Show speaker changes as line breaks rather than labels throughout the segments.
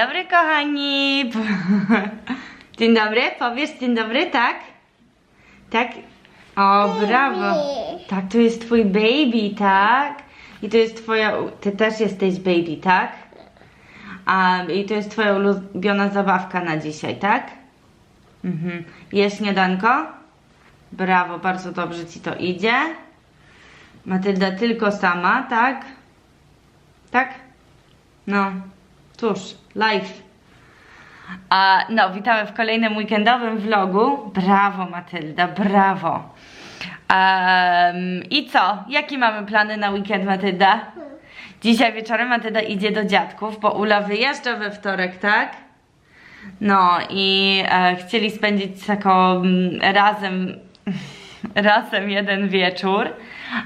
dobry, kochani. Dzień dobry, powiesz dzień dobry, tak? Tak? O, brawo. Tak, to jest twój baby, tak? I to jest twoja, ty też jesteś baby, tak? A, I to jest twoja ulubiona zabawka na dzisiaj, tak? Mhm. Jesz śniadanko? Brawo, bardzo dobrze ci to idzie. Matylda tylko sama, tak? Tak? No, cóż, live. A, no, witamy w kolejnym weekendowym vlogu. Brawo, Matylda, brawo. Em, I co? Jakie mamy plany na weekend, Matylda? Dzisiaj wieczorem Matylda idzie do dziadków, bo Ula wyjeżdża we wtorek, tak? No i e, chcieli spędzić taką mm, razem, razem jeden wieczór.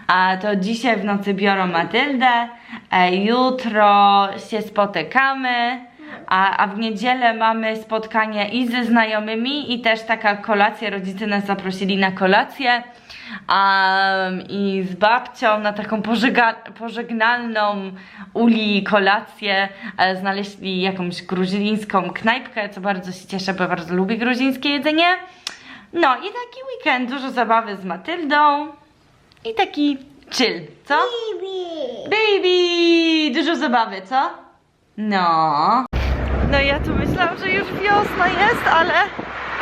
A to dzisiaj w nocy biorą Matyldę, jutro się spotykamy, a, a w niedzielę mamy spotkanie i ze znajomymi i też taka kolacja, rodzice nas zaprosili na kolację. Um, I z babcią na taką pożegnalną uli kolację e, znaleźli jakąś gruzińską knajpkę, co bardzo się cieszę, bo bardzo lubię gruzińskie jedzenie. No i taki weekend, dużo zabawy z Matyldą i taki chill, co? Baby! Dużo zabawy, co? No. No ja tu myślałam, że już wiosna jest, ale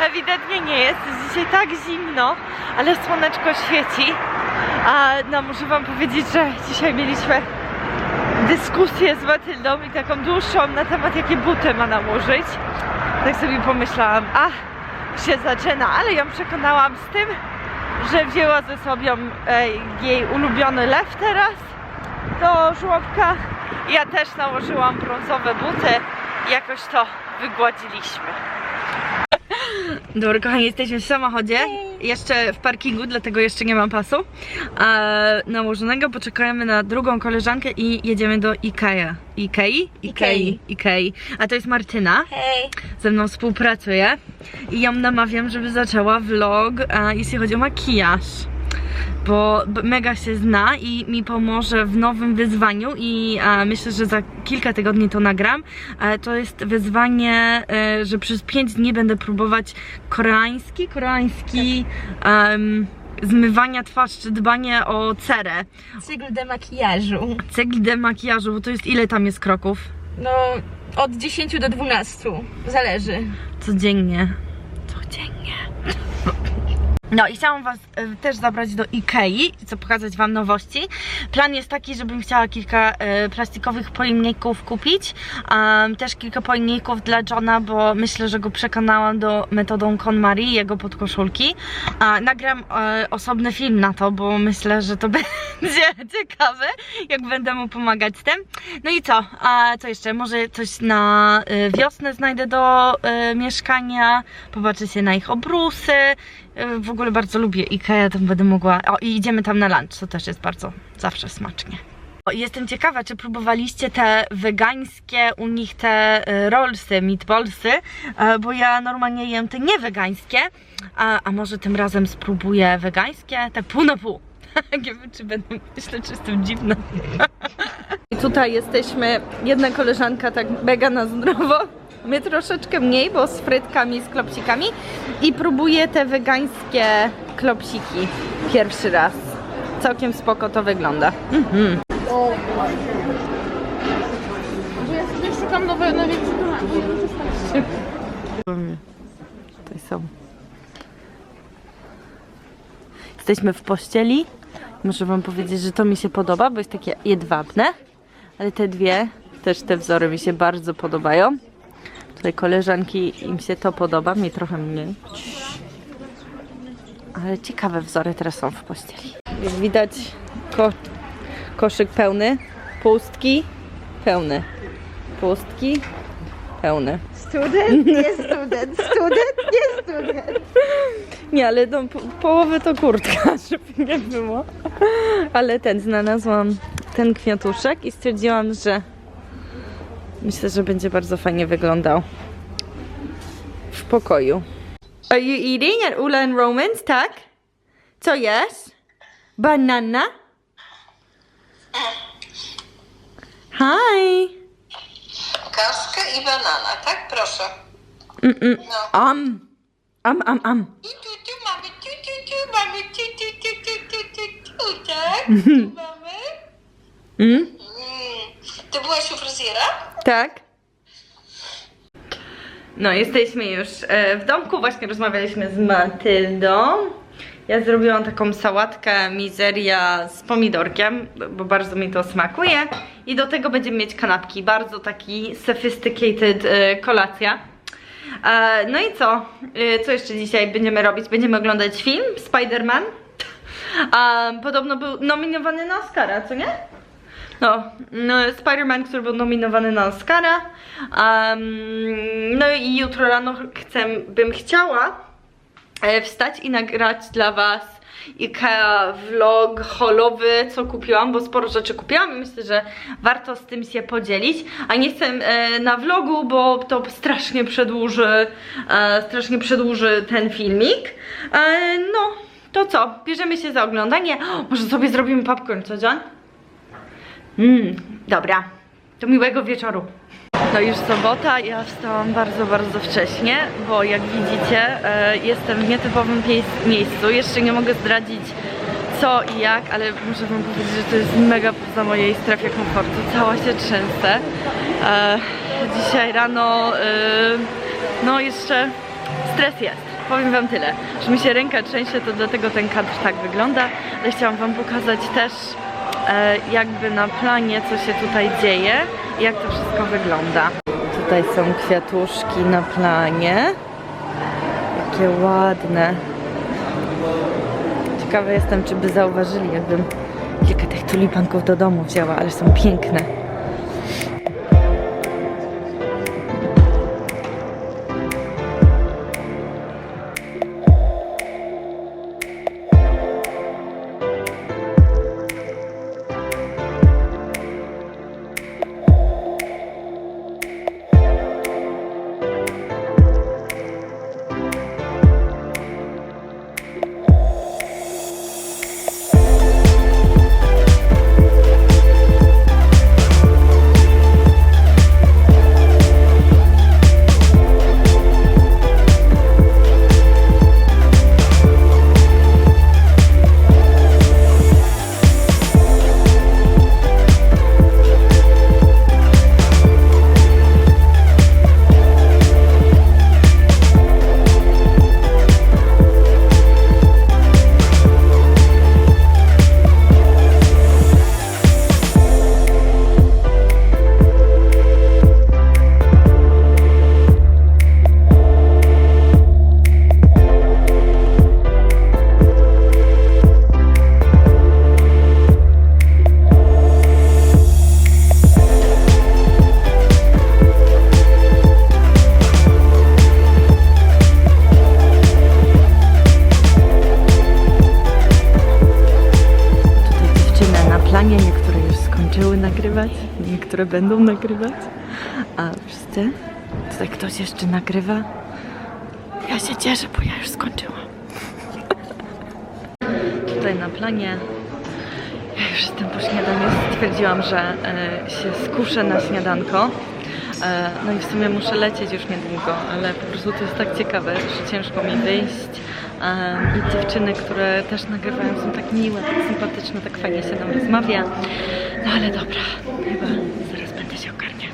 ewidentnie nie jest. Jest dzisiaj tak zimno, ale słoneczko świeci. A no muszę wam powiedzieć, że dzisiaj mieliśmy dyskusję z Matyldą i taką dłuższą na temat jakie buty ma nałożyć. Tak sobie pomyślałam, a się zaczyna, ale ją przekonałam z tym, że wzięła ze sobą e, jej ulubiony lew teraz do żłobka. Ja też nałożyłam brązowe buty i jakoś to wygładziliśmy. Kochani, jesteśmy w samochodzie. Jeszcze w parkingu, dlatego jeszcze nie mam pasu e, nałożonego. Poczekajmy na drugą koleżankę i jedziemy do Ikea. Ikei? Ikei. Ikei. A to jest Martyna.
Hej.
Ze mną współpracuje i ją namawiam, żeby zaczęła vlog, e, jeśli chodzi o makijaż. Bo mega się zna i mi pomoże w nowym wyzwaniu i e, myślę, że za kilka tygodni to nagram. E, to jest wyzwanie, e, że przez 5 dni będę próbować koreański, koreański em, zmywania twarz czy dbanie o cerę.
Cykl de makijażu.
Cykl de makijażu, bo to jest ile tam jest kroków?
No, od 10 do 12. Zależy.
Codziennie. Codziennie. No i chciałam Was e, też zabrać do Ikei, co pokazać Wam nowości. Plan jest taki, żebym chciała kilka e, plastikowych pojemników kupić. Um, też kilka pojemników dla Johna, bo myślę, że go przekonałam do metodą KonMari, jego podkoszulki. A, nagram e, osobny film na to, bo myślę, że to będzie ciekawe, jak będę mu pomagać z tym. No i co? A co jeszcze? Może coś na wiosnę znajdę do mieszkania, popatrzę się na ich obrusy. E, W ogóle bardzo lubię Ikea, to będę mogła... O, i idziemy tam na lunch, co też jest bardzo zawsze smacznie. Jestem ciekawa, czy próbowaliście te wegańskie, u nich te e, rollsy, meatballsy, e, bo ja normalnie jem te niewegańskie, a, a może tym razem spróbuję wegańskie, tak pół na pół. Nie wiem, czy będę, myślę, czy jestem dziwna. I tutaj jesteśmy, jedna koleżanka tak mega na zdrowo, my troszeczkę mniej, bo z frytkami, z klopsikami i próbuję te wegańskie klopsiki pierwszy raz. Całkiem spoko to wygląda. Mhm.
Ja sobie szukam nowej, nowej
Tutaj są. Jesteśmy w pościeli. Muszę wam powiedzieć, że to mi się podoba, bo jest takie jedwabne. Ale te dwie, też te wzory mi się bardzo podobają. Tutaj koleżanki im się to podoba, mi trochę mniej. Ale ciekawe wzory teraz są w pościeli. Jak widać ko koszyk pełny, pustki pełny, pustki pełny.
Student, nie student, student, nie student.
Nie, ale no, po, połowę to kurtka, żeby nie było. Ale ten, znalazłam ten kwiatuszek i stwierdziłam, że myślę, że będzie bardzo fajnie wyglądał w pokoju. Are you eating at Ula and Romans, tak? Co jest? Banana? Hi!
kaszkę i banana, tak? Proszę. No.
Am. Am, am, am.
Tu, tu, tu mamy, tu, tu, tu mamy, tu, tu, tu, tu, tu, tu, tu, tak? Tu mamy.
Mm?
Mm. Ty byłaś u fryzjera?
Tak. No, jesteśmy już e, w domku. Właśnie rozmawialiśmy z Matyldą. Ja zrobiłam taką sałatkę mizeria z pomidorkiem, bo bardzo mi to smakuje. I do tego będziemy mieć kanapki. Bardzo taki sophisticated e, kolacja. E, no i co? Co jeszcze dzisiaj będziemy robić? Będziemy oglądać film Spider-Man. Podobno był nominowany na Oscara, co nie? No, no Spider-Man, który był nominowany na Oscara. Um, no i jutro rano chcę, bym chciała e, wstać i nagrać dla Was IKEA vlog holowy, co kupiłam, bo sporo rzeczy kupiłam i myślę, że warto z tym się podzielić. A nie chcę e, na vlogu, bo to strasznie przedłuży, e, strasznie przedłuży ten filmik. E, no, to co? Bierzemy się za oglądanie. O, może sobie zrobimy popcorn, co John? Mmm, dobra. To miłego wieczoru. To już sobota, ja wstałam bardzo, bardzo wcześnie, bo jak widzicie, e, jestem w nietypowym miejscu. Jeszcze nie mogę zdradzić co i jak, ale muszę wam powiedzieć, że to jest mega poza mojej strefie komfortu. Cała się trzęsę. E, dzisiaj rano, e, no jeszcze stres jest. Powiem wam tyle, że mi się ręka trzęsie, to dlatego ten kadr tak wygląda, ale chciałam wam pokazać też jakby na planie, co się tutaj dzieje i jak to wszystko wygląda. Tutaj są kwiatuszki na planie. Jakie ładne. Ciekawa jestem, czy by zauważyli, jakbym kilka tych tulipanków do domu wzięła, ale są piękne. Będą nagrywać. A wszyscy? Tutaj ktoś jeszcze nagrywa. Ja się cieszę, bo ja już skończyłam. Tutaj na planie. Ja już jestem po śniadaniu. Stwierdziłam, że e, się skuszę na śniadanko. E, no i w sumie muszę lecieć już niedługo, ale po prostu to jest tak ciekawe, że ciężko mi wyjść. E, I dziewczyny, które też nagrywają, są tak miłe, tak sympatyczne, tak fajnie się nam rozmawia. No ale dobra, chyba zaraz będę się ogarniać.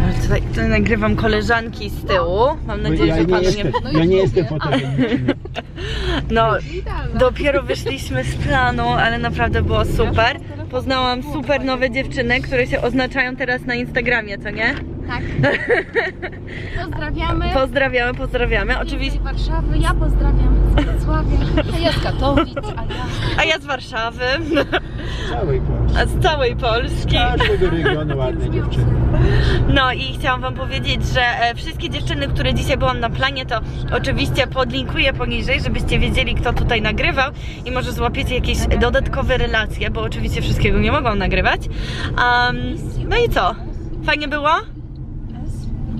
No, Tutaj, tutaj nagrywam koleżanki z tyłu. Mam nadzieję,
ja
że
nie
panu
jestem,
nie...
ja nie jestem fotogeniczny.
No, dopiero wyszliśmy z planu, ale naprawdę było super. Poznałam super nowe dziewczyny, które się oznaczają teraz na Instagramie, co nie?
Tak. Pozdrawiamy.
Pozdrawiamy, pozdrawiamy. Oczywiście.
Warszawy, ja pozdrawiam Wrocławia, a ja z Katowic, a ja...
A ja z Warszawy,
Całej Polski.
a z całej Polski.
Z każdego regionu ładne dziewczyny.
No i chciałam wam powiedzieć, że e, wszystkie dziewczyny, które dzisiaj byłam na planie, to oczywiście podlinkuję poniżej, żebyście wiedzieli, kto tutaj nagrywał i może złapiecie jakieś dodatkowe relacje, bo oczywiście wszystkiego nie mogłam nagrywać. Um, no i co? Fajnie było?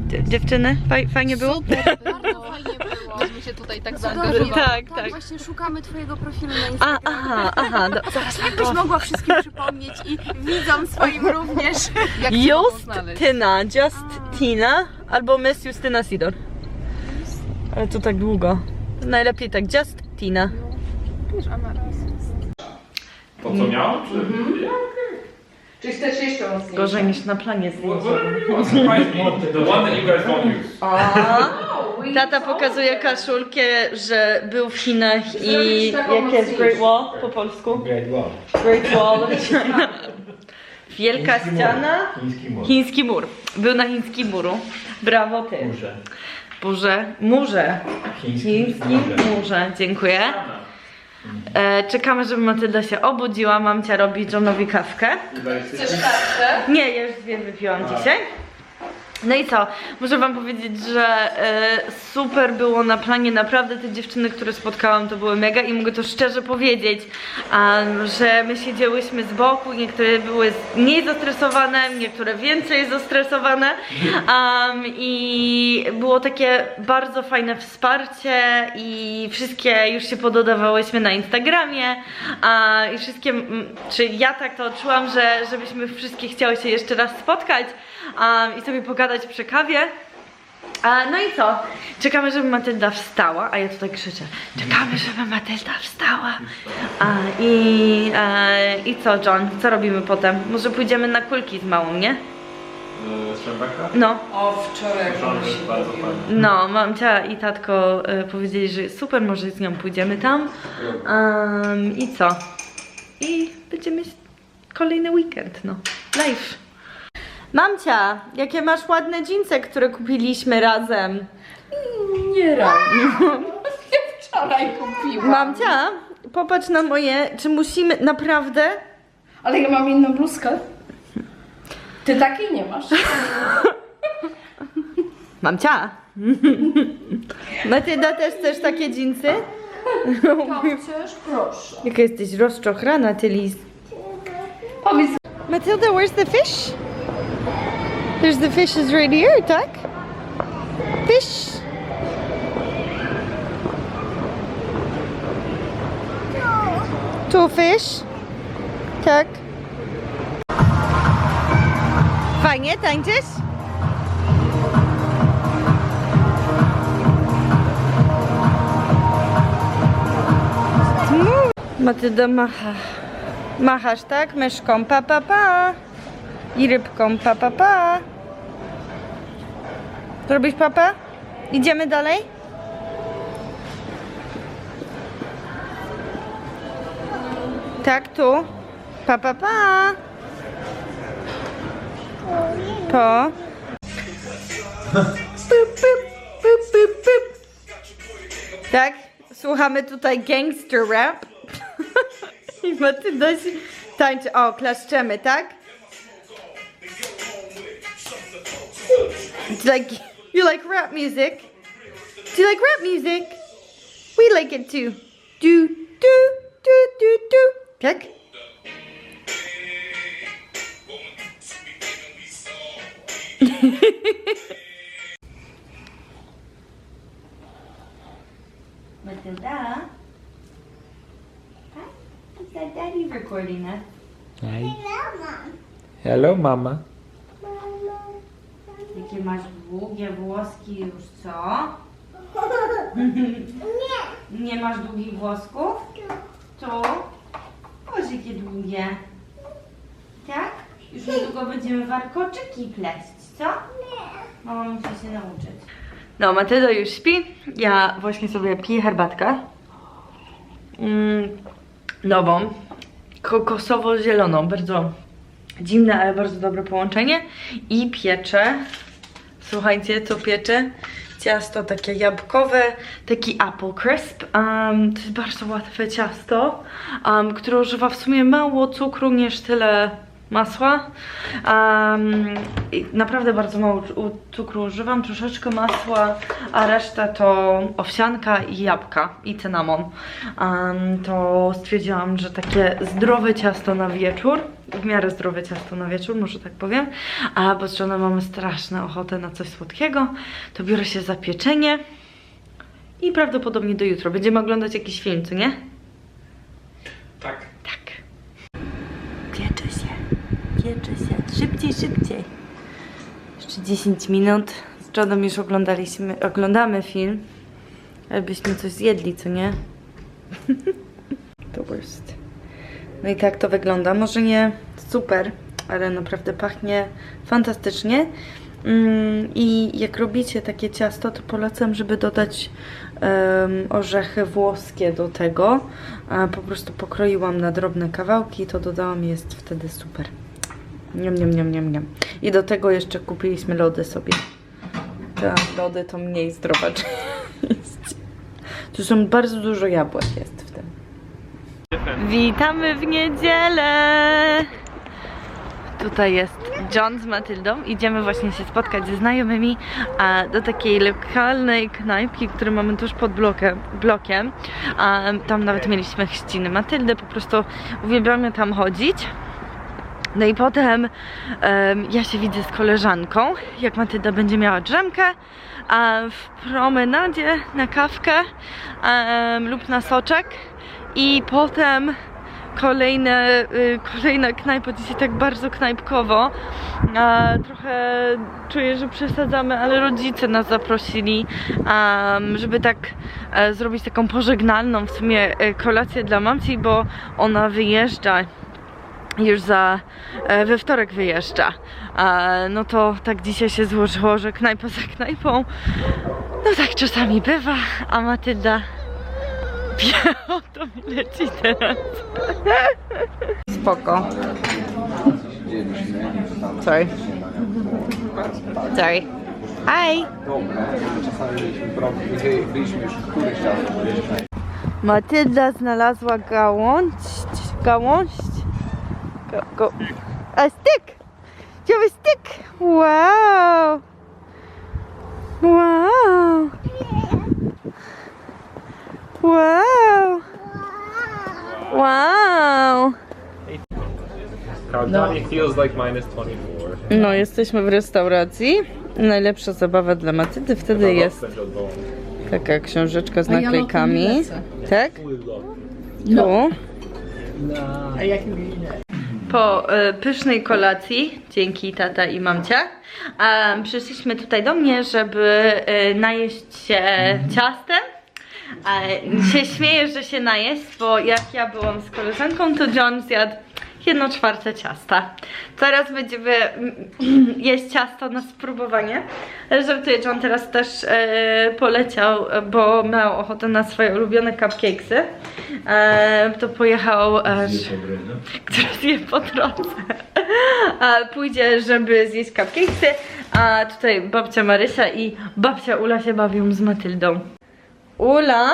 Dzie- Dziewczyny? Faj, fajnie było?
Bardzo fajnie było. cię tutaj tak
Cudownie.
zaangażowało.
Tak,
tak.
tak.
Właśnie szukamy twojego profilu na
A,
Instagramie.
aha, aha. Do, zaraz
Jakbyś mogła wszystkim przypomnieć i widzom swoim również, jak.
Justyna, Justina albo Miss Justyna Sidor. Ale to tak długo. Najlepiej tak, Justina.
Wiesz, Amaris.
To co miał? Czy...
Czy chcesz jeszcze mocniej?
Gorzej niż na planie
What,
zdjęciowym.
whatever you want. Surprise me. The one that you guys won't use.
Tata pokazuje kaszulkę, że był w Chinach i jakie jest Great Wall po polsku?
Great Wall.
Great Wall. Wielka
Chiński mur.
ściana.
Chiński mur.
Chiński mur. Był na chińskim muru. Brawo ty.
Murze.
Burze. Murze.
Chiński
Chiński
murze.
murze. Dziękuję. E, czekamy, żeby Matylda się obudziła. Mamcia robi Johnowi kawkę. Nie, ja już dwie wypiłam dzisiaj. No i co? Muszę wam powiedzieć, że e, super było na planie. Naprawdę te dziewczyny, które spotkałam, to były mega i mogę to szczerze powiedzieć, um, że my siedziałyśmy z boku, niektóre były mniej zastresowane, niektóre więcej zastresowane um, i było takie bardzo fajne wsparcie i wszystkie już się pododawałyśmy na Instagramie a, i wszystkie, czy ja tak to odczułam, że żebyśmy wszystkie chciały się jeszcze raz spotkać um, i sobie pogadać przy kawie. A, no i co? Czekamy, żeby Matylda wstała, a ja tutaj krzyczę. Czekamy, żeby Matylda wstała. A, i, e, I co, John? Co robimy potem? Może pójdziemy na kulki z małą, nie?
Z Szembeka?
No.
O, wczoraj
jest bardzo fajnie.
No, mamcia i tatko e, powiedzieli, że super, może z nią pójdziemy tam. Um, I co? I będziemy mieć kolejny weekend, no. Live. Mamcia, jakie masz ładne dżinsy, które kupiliśmy razem.
Nie raz. Wczoraj kupiłam.
Mamcia, popatrz na moje, czy musimy, naprawdę?
Ale ja mam inną bluzkę. Ty takiej nie masz.
Mamcia. Matylda też chcesz takie dżinsy?
Chcesz? Proszę.
Jaka jesteś rozczochrana, ty Liz.
Powiedz
Matilda, where's the fish? There's the fish is right here, tak? Fish. Two fish. Tak. Fajnie, tańczysz? Matylda macha. Machasz, tak? Myszką, pa, pa, pa. I rybką, pa, pa, pa. Zrobisz papa? Idziemy dalej? Tak, tu. Pa, pa, pa. Po. Tak, słuchamy tutaj gangster rap. I Matylda się tańczy. O, klaszczemy, tak? You like you like rap music? Do you like rap music? We like it too. Do do do do do. Tak? Matilda? Hi. Is that daddy recording us?
Hello, mama.
Włoski już, co? Nie. Nie masz długich włosków? Tu? Boże, jakie długie. Tak? Już niedługo będziemy warkoczyki pleść, co? Nie. Mama musi się nauczyć.
No, Matylda już śpi. Ja właśnie sobie piję herbatkę. Mm, nową. Kokosowo-zieloną. Bardzo dziwne, ale bardzo dobre połączenie. I pieczę. Słuchajcie, co pieczę? Ciasto takie jabłkowe, taki apple crisp. Um, to jest bardzo łatwe ciasto, um, które używa w sumie mało cukru, niż tyle masła. Um, naprawdę bardzo mało cukru używam, troszeczkę masła, a reszta to owsianka i jabłka i cynamon. Um, to stwierdziłam, że takie zdrowe ciasto na wieczór, w miarę zdrowe ciasto na wieczór, może tak powiem, a bo z żoną mamy straszną ochotę na coś słodkiego, to biorę się za pieczenie i prawdopodobnie do jutro. Będziemy oglądać jakiś film, co nie?
Tak.
Tak. Piecze się, piecze się. Szybciej, szybciej. Jeszcze 10 minut. Z Johnem już oglądaliśmy, oglądamy film. Abyśmy coś zjedli, co nie? The worst. No i tak to wygląda. Może nie super, ale naprawdę pachnie fantastycznie. Mm, I jak robicie takie ciasto, to polecam, żeby dodać em, orzechy włoskie do tego. A po prostu pokroiłam na drobne kawałki, to dodałam i jest wtedy super. Niam, niam, niam, niam, niam. I do tego jeszcze kupiliśmy lody sobie. Te lody to mniej zdrowa część. Tu są bardzo dużo jabłek jest w tym. Witamy w niedzielę! Tutaj jest John z Matyldą. Idziemy właśnie się spotkać ze znajomymi a, do takiej lokalnej knajpki, którą mamy tuż pod blokiem. blokiem. A, tam nawet mieliśmy chrzciny Matyldy, po prostu uwielbiamy tam chodzić. No i potem em, ja się widzę z koleżanką, jak Matylda będzie miała drzemkę, a w promenadzie na kawkę em, lub na soczek i potem kolejne, y, kolejna knajpa, dzisiaj tak bardzo knajpkowo. A, trochę czuję, że przesadzamy, ale rodzice nas zaprosili, em, żeby tak e, zrobić taką pożegnalną w sumie e, kolację dla mamci, bo ona wyjeżdża już za e, we wtorek wyjeżdża. No to tak dzisiaj się złożyło, że knajpa za knajpą. No tak czasami bywa, a Matylda wie o to mi leci teraz. Spoko. Sorry. Sorry. Hi! Matylda znalazła gałąź. Gałąź. Go, go. A stick! You have a stick! Wow! Wow! Wow! Wow!
It feels like minus 24.
No, jesteśmy w restauracji. Najlepsza zabawa dla Matyldy wtedy jest taka książeczka z naklejkami. Tak? Tu. Po e, pysznej kolacji, dzięki tata i mamcia, przyszliśmy tutaj do mnie, żeby e, najeść się ciastem. E, się śmieję, że się najeść, bo jak ja byłam z koleżanką, to John zjadł jedno czwarte ciasta. Teraz będziemy jeść ciasto na spróbowanie. Żartuję, John teraz też e, poleciał, bo miał ochotę na swoje ulubione cupcakesy. E, to pojechał, e, które zje po drodze. A pójdzie, żeby zjeść cupcakesy, a tutaj babcia Marysia i babcia Ula się bawią z Matyldą. Ula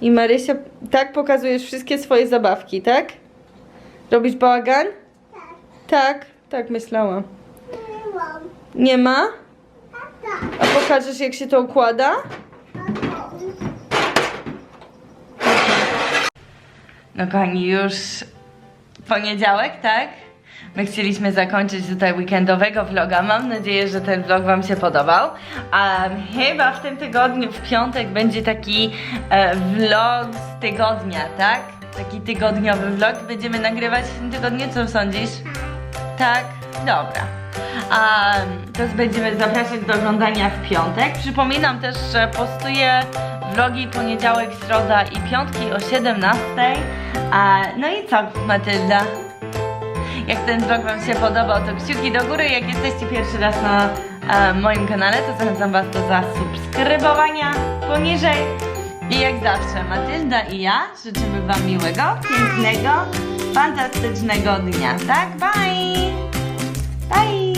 i Marysia, tak pokazujesz wszystkie swoje zabawki, tak? Robisz bałagan? Tak. Tak, myślałam. Nie ma? A pokażesz jak się to układa? No kochani, już poniedziałek, tak? My chcieliśmy zakończyć tutaj weekendowego vloga. Mam nadzieję, że ten vlog Wam się podobał. Um, chyba w tym tygodniu, w piątek, będzie taki e, vlog z tygodnia, tak? Taki tygodniowy vlog. Będziemy nagrywać w tym tygodniu, co sądzisz? Tak? Dobra. A teraz będziemy zapraszać do oglądania w piątek. Przypominam też, że postuję vlogi poniedziałek, środa i piątki o 17. A, no i co, Matylda? Jak ten vlog Wam się podobał, to kciuki do góry. Jak jesteście pierwszy raz na moim kanale, to zachęcam Was do zasubskrybowania poniżej. I jak zawsze, Matylda i ja życzymy Wam miłego, pięknego, fantastycznego dnia. Tak? Bye! Bye!